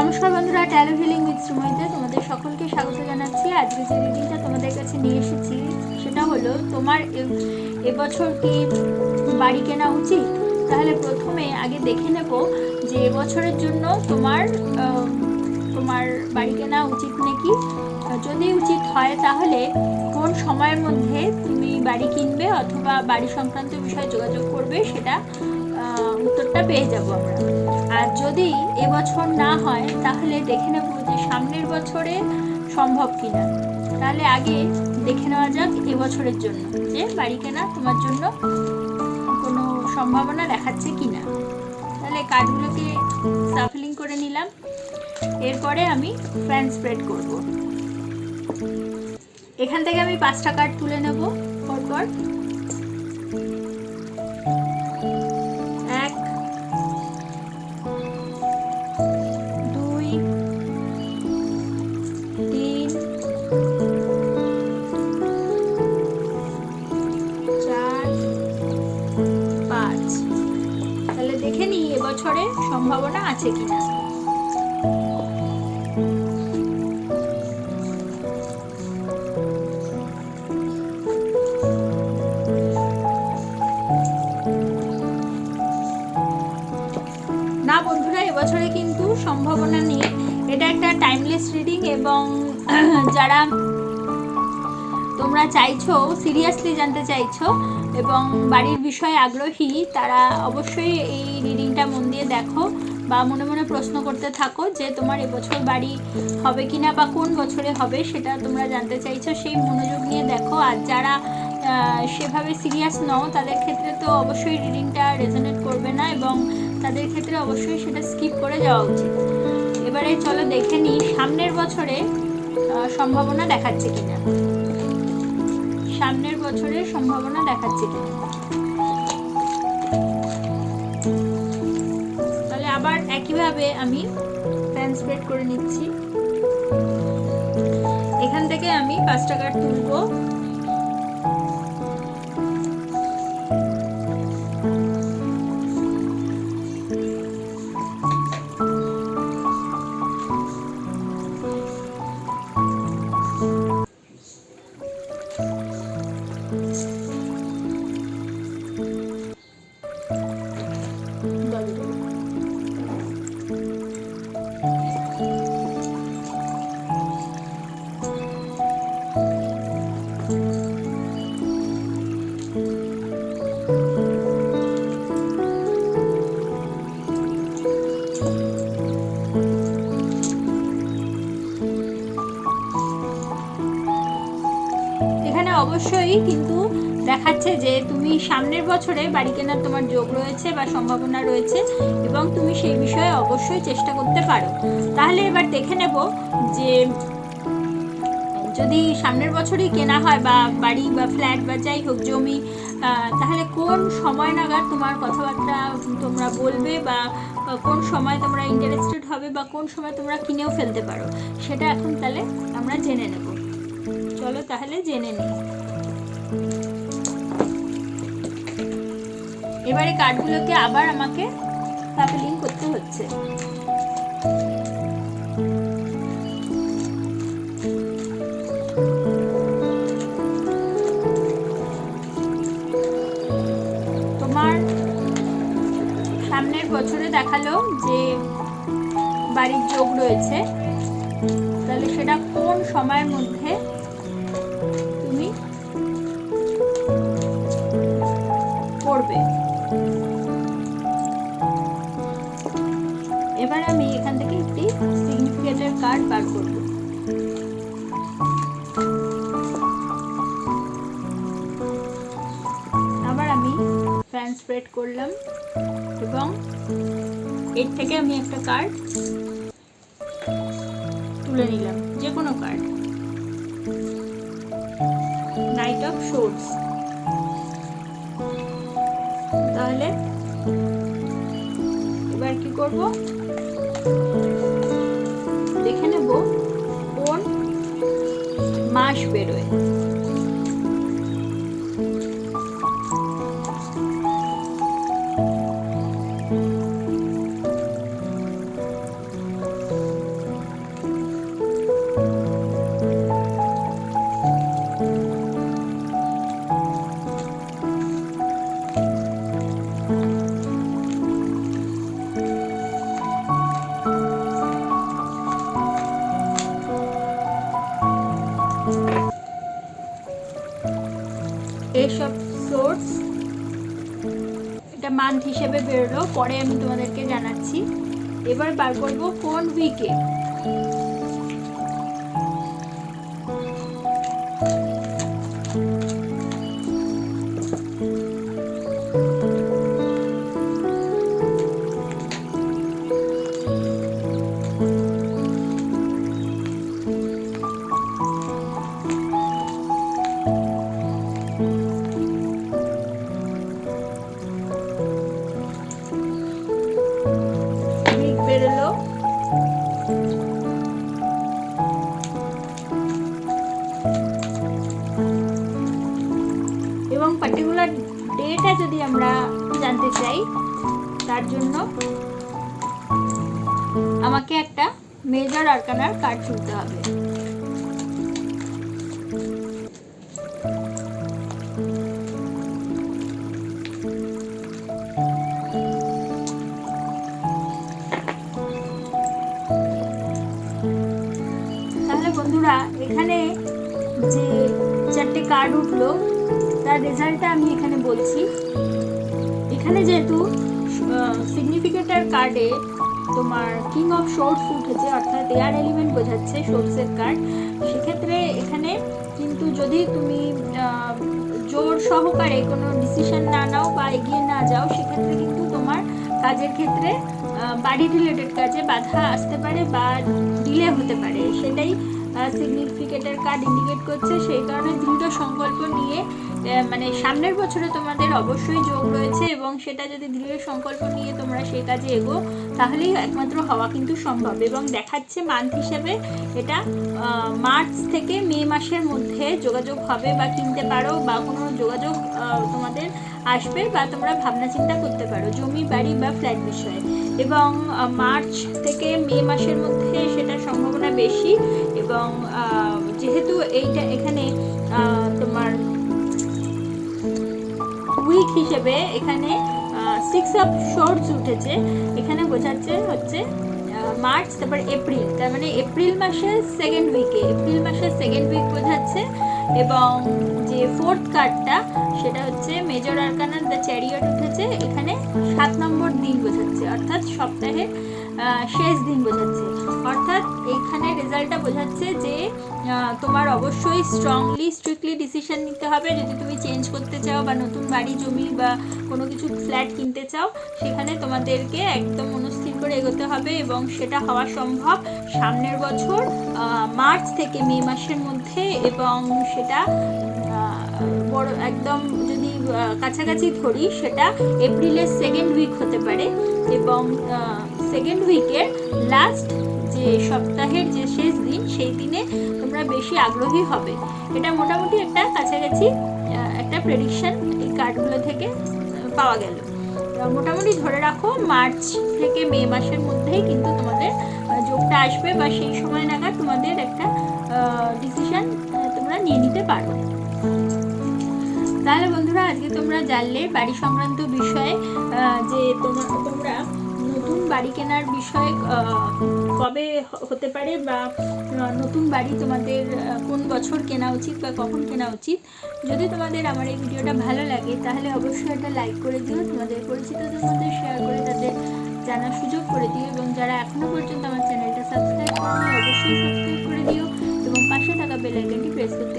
নমস্কার বন্ধুরা tallow healing with সুময়তে তোমাদের সকলকে স্বাগত জানাচ্ছি। আজকে যে রিডিংটা তোমাদের কাছে নিয়ে এসেছি, সেটা হলো, তোমার এবছর কি বাড়ি কেনা উচিত? তাহলে প্রথমে আগে দেখে নেব যে এবছরের জন্য তোমার তোমার বাড়ি কেনা উচিত নাকি? যদি উচিত হয়, তাহলে কোন সময়ের মধ্যে তুমি বাড়ি কিনবে অথবা বাড়ি সংক্রান্ত বিষয়ে যোগাযোগ করবে, সেটা উত্তরটা পেয়ে যাব আমরা। আর যদি এবছর না হয়, তাহলে দেখে নেব যে সামনের বছরে সম্ভব কিনা। তাহলে আগে দেখে নেওয়া যাক এবছরের জন্য যে বাড়ি কেনা তোমার জন্য কোনো সম্ভাবনা দেখাচ্ছে কিনা। তাহলে কার্ডগুলোকে সাফলিং করে নিলাম। এরপরে আমি ফ্যান স্প্রেড করব। এখান থেকে আমি পাঁচটা কার্ড তুলে নেব। পরপর এবছরে সম্ভাবনা আছে কিনা? না বন্ধুরা, এবছরে কিন্তু সম্ভাবনা নেই। এটা একটা টাইমলেস রিডিং এবং যারা তোমরা চাইছো সিরিয়াসলি জানতে চাইছো এবং বাড়ির বিষয়ে আগ্রহী, তারা অবশ্যই এই রিডিংটা মন দিয়ে দেখো বা মনে মনে প্রশ্ন করতে থাকো যে তোমার এবছর বাড়ি হবে কিনা বা কোন বছরে হবে সেটা তোমরা জানতে চাইছো। সেই মনোযোগ নিয়ে দেখো। আর যারা সেভাবে সিরিয়াস নও, তাদের ক্ষেত্রে তো অবশ্যই রিডিংটা রেজনেট করবে না এবং তাদের ক্ষেত্রে অবশ্যই সেটা স্কিপ করে যাওয়া উচিত। এবারে চলো দেখে নিই সামনের বছরে সম্ভাবনা দেখাচ্ছে কিনা। সামনের বছরে সম্ভাবনা দেখাচ্ছে কিনা। একইভাবে আমি ফ্যান স্প্রেড করে নিচ্ছি। এখান থেকে আমি পাঁচটা কার্ড তুলবো। এখানে অবশ্যই কিন্তু দেখাচ্ছে যে তুমি সামনের বছরে বাড়ি কেনার তোমার যোগ রয়েছে বা সম্ভাবনা রয়েছে এবং তুমি সেই বিষয়ে অবশ্যই চেষ্টা করতে পারো। তাহলে এবার দেখে নেব যে যদি সামনের বছরই কেনা হয় বা বাড়ি বা ফ্ল্যাট বা যাই হোক জমি তাহলে কোন সময় নাগাদ তোমার কথাবার্তা তোমরা বলবে বা কোন সময় তোমরা ইন্টারেস্টেড হবে বা কোন সময় তোমরা কিনেও ফেলতে পারো, সেটা এখন তাহলে আমরা জেনে নেব। চলো তাহলে জেনে নিই। এবারে কার্ডগুলোকে আবার আমাকে সাফলিং করতে হচ্ছে। তোমার সামনের বছরে দেখাল যে বাড়ির যোগ রয়েছে। তাহলে সেটা কোন সময়ের মধ্যে কার্ড বার করব। আবার আমি ফ্যান স্প্রেড করলাম এবং এর থেকে আমি একটা কার্ড তুলে নিলাম যে কোনো কার্ড নাইট অফ শোর্টস তাহলে এবার কি করব? মাস বেরোয়। দেশ সোর্স এটা মান্থ হিসেবে বেরোলো, পরে আমি তোমাদেরকে জানাচ্ছি। এবার বার করব কোন উইকে তার জন্য আমাকে একটা মেজর আরকানার কার্ড তুলতে হবে। বন্ধুরা, এখানে যে চারটে কার্ড উঠল, তার রেজাল্টটা আমি এখানে বলছি। এখানে যেহেতু সিগনিফিকেটার কার্ডে তোমার কিং অফ শর্টস উঠেছে, অর্থাৎ এয়ার এলিমেন্ট বোঝাচ্ছে শর্টসের কার্ড সেক্ষেত্রে এখানে কিন্তু যদি তুমি জোর সহকারে কোনো ডিসিশন না নাও বা এগিয়ে না যাও, সেক্ষেত্রে কিন্তু তোমার কাজের ক্ষেত্রে বাড়ি রিলেটেড কাজে বাধা আসতে পারে বা ডিলে হতে পারে। সেটাই সিগনিফিকেটার কার্ড ইন্ডিকেট করছে, সেই কারণে দৃঢ় সংকল্প নিয়ে মানে সামনের বছরে তোমাদের অবশ্যই যোগ রয়েছে এবং সেটা যদি দৃঢ় সংকল্প নিয়ে তোমরা সেই কাজে এগো, তাহলেই একমাত্র হওয়া কিন্তু সম্ভব। এবং দেখাচ্ছে মান্থ হিসেবে এটা মার্চ থেকে মে মাসের মধ্যে যোগাযোগ হবে বা কিনতে পারো বা কোনো যোগাযোগ তোমাদের আসবে বা তোমরা ভাবনা চিন্তা করতে পারো জমি, বাড়ি বা ফ্ল্যাট বিষয়ে। এবং মার্চ থেকে মে মাসের মধ্যে সেটার সম্ভাবনা বেশি এবং যেহেতু এইটা এখানে তোমার উইক হিসেবে এখানে সিক্স অফ শর্টস উঠেছে। এখানে বোঝাচ্ছে হচ্ছে মার্চ তারপর এপ্রিল তার মানে এপ্রিল মাসের সেকেন্ড উইকে এপ্রিল মাসের সেকেন্ড উইক বোঝাচ্ছে। এবং যে ফোর্থ কার্ডটা সেটা হচ্ছে মেজর আরকানার দ্য চ্যারিয়ট উঠেছে। এখানে সাত নম্বর দিন বোঝাচ্ছে। অর্থাৎ সপ্তাহের শেষ দিন বোঝাচ্ছে। অর্থাৎ এইখানে রেজাল্টটা বোঝাচ্ছে যে তোমার অবশ্যই স্ট্রংলি স্ট্রিক্টলি ডিসিশন নিতে হবে। যদি তুমি চেঞ্জ করতে চাও বা নতুন বাড়ি, জমি বা কোনো কিছু ফ্ল্যাট কিনতে চাও, সেখানে তোমাদেরকে একদম মনস্থির করে এগোতে হবে এবং সেটা হওয়া সম্ভব সামনের বছর মার্চ থেকে মে মাসের মধ্যে এবং সেটা বড় একদম যদি কাছাকাছি ধরি, সেটা এপ্রিলের সেকেন্ড উইক হতে পারে এবং সেকেন্ড উইকের লাস্ট যে সপ্তাহের যে শেষ দিন, সেই দিনে তোমরা বেশি আগ্রহী হবে। এটা মোটামুটি একটা কাছাকাছি একটা প্রেডিকশন এই কার্ডগুলো থেকে পাওয়া গেল। মোটামুটি ধরে রাখো, মার্চ থেকে মে মাসের মধ্যেই কিন্তু তোমাদের যোগটা আসবে বা সেই সময় নাগাদ তোমাদের একটা ডিসিশন তোমরা নিয়ে নিতে পারো। তাহলে বন্ধুরা, আজকে তোমরা জানলে বাড়ি সংক্রান্ত বিষয়ে যে তোমরা তোমরা বাড়ি কেনার বিষয়ে কবে হতে পারে বা নতুন বাড়ি তোমাদের কোন বছর কেনা উচিত বা কখন কেনা উচিত, যদি তোমাদের আমার এই ভিডিওটা ভালো লাগে, তাহলে অবশ্যই একটা লাইক করে দিও, তোমাদের পরিচিতদের মধ্যে শেয়ার করে তাদের জানার সুযোগ করে দিও, এবং যারা এখনও পর্যন্ত আমার চ্যানেলটা সাবস্ক্রাইব করেনি, অবশ্যই সাবস্ক্রাইব করে দিও, এবং পাশে থাকা বেল আইকনটি প্রেস করতে